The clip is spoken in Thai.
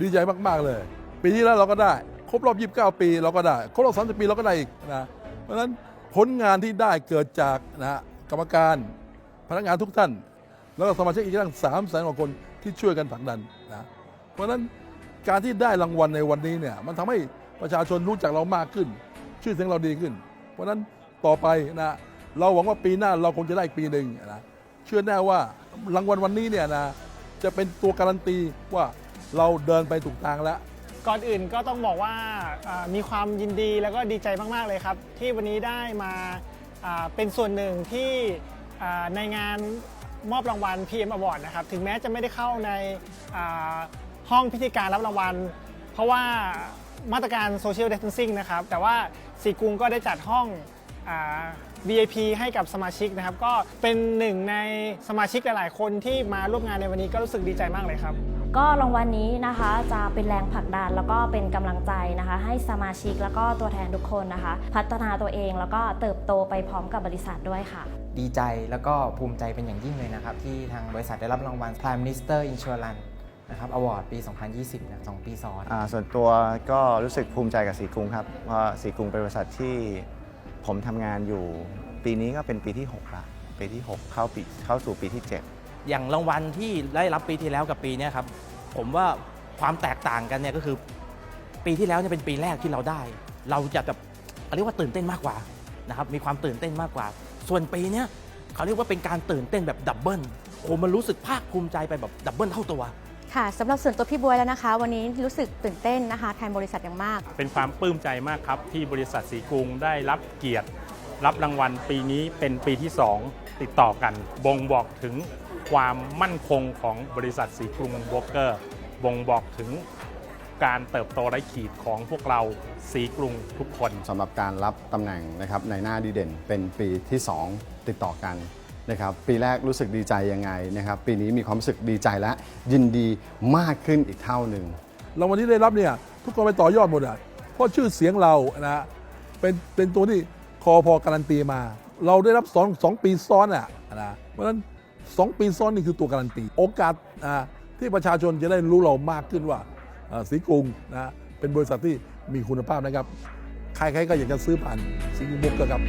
ดีใจมาก ๆ เลย ปีที่แล้วเราก็ได้ ครบรอบ 29 ปีเราก็ได้ ครบรอบ 30 ปีเราก็ได้อีกนะเพราะฉะนั้นผลงานที่ได้เกิดจากนะกรรมการพนักงานทุกท่าน แล้วก็สมาชิกอีกตั้ง3แสนกว่าคนที่ช่วยกันผลักดันนะเพราะฉะนั้นการที่ได้รางวัลในวันนี้เนี่ยมันทำให้ประชาชนรู้จักเรามากขึ้น ชื่อเสียงเราดีขึ้น เพราะฉะนั้นต่อไปนะเราหวังว่าปีหน้าเราคงจะได้อีกปีหนึ่งนะเชื่อแน่ว่ารางวัลวันนี้เนี่ยนะจะเป็นตัวการันตีว่า เราเดินไปถูกทางแล้ว ก่อนอื่นก็ต้องบอกว่าอ่ามีความยินดีแล้วก็ดีใจมาก ๆ เลยครับ ที่วันนี้ได้มาอ่าเป็นส่วนหนึ่งที่อ่าในงานมอบรางวัล PM Award นะครับ ถึงแม้จะไม่ได้เข้าในอ่าห้องพิธีการรับรางวัล เพราะว่ามาตรการ Social Distancing นะครับ แต่ว่าสีกรุงก็ได้จัดห้องอา VIP ให้กับสมาชิกนะครับ ก็เป็นหนึ่งในสมาชิกหลาย ๆ คนที่มาร่วมงานในวันนี้ก็รู้สึกดีใจมากเลยครับ ก็รางวัลนี้นะคะจะเป็นแรงผลักดันแล้วก็เป็นกำลังใจนะคะ ให้สมาชิกแล้วก็ตัวแทนทุกคนนะคะ พัฒนาตัวเองแล้วก็เติบโตไปพร้อมกับบริษัทด้วยค่ะ ดีใจแล้วก็ภูมิใจเป็นอย่างยิ่งเลยนะครับ ที่ทางบริษัทได้รับรางวัล Prime Minister Insurance นะครับ Award ปี 2020นะสองปีซ้อนอ่าส่วนตัวก็รู้สึกภูมิใจกับสีกรุงครับเพราะสีกรุงเป็นบริษัทที่ผมทำงานอยู่ ปีนี้ก็เป็นปีที่6ละปีที่ 6 เข้าปีเข้าสู่ปีที่ 7 อย่างรางวัลที่ได้รับปีที่แล้วกับปีเนี้ยครับผมว่าความแตกต่างกันเนี่ยก็คือ ปีที่แล้วเนี่ยเป็นปีแรกที่เราได้ เราจะแบบเรียกว่าตื่นเต้นมากกว่านะครับมีความตื่นเต้นมากกว่า ส่วนปีเนี้ยเขาเรียกว่าเป็นการตื่นเต้นแบบดับเบิลโอ้มันรู้สึกภาคภูมิใจไปแบบดับเบิลเท่าตัวค่ะสำหรับส่วนตัวพี่บวยแล้วนะคะ วันนี้รู้สึกตื่นเต้นนะคะแทนบริษัทอย่างมาก เป็นความปลื้มใจมากครับ ที่บริษัทสีกรุงได้รับเกียรติ รับรางวัลปีนี้เป็นปีที่ 2 ติดต่อกัน บ่งบอกถึง ความมั่นคงของบริษัทสีกรุงวอเกอร์บ่งบอกถึงการเติบโตไร้ขีดของพวกเราสีกรุงทุกคนสำหรับการรับตำแหน่งนะครับในหน้าดีเด่นเป็นปีที่ 2 ติดต่อกันนะครับปีแรกรู้สึกดีใจยังไงนะครับปีนี้มีความรู้สึกดีใจและยินดีมากขึ้นอีกเท่าหนึ่งรางวัลที่ได้รับเนี่ยทุกคนไปต่อยอดหมดอะเพราะชื่อเสียงเรานะเป็นเป็นตัวที่คอพอการันตีมา เราได้รับสองสองปีซ้อนอะนะเพราะฉะนั้น สองปีซ้อนนี่คือตัวการันตี โอกาสที่ประชาชนจะได้รู้เรามากขึ้นว่าสีกรุงนะเป็นบริษัทที่มีคุณภาพนะครับ ใครๆก็อยากจะซื้อผ่านสีกรุงบุกเกอร์ครับ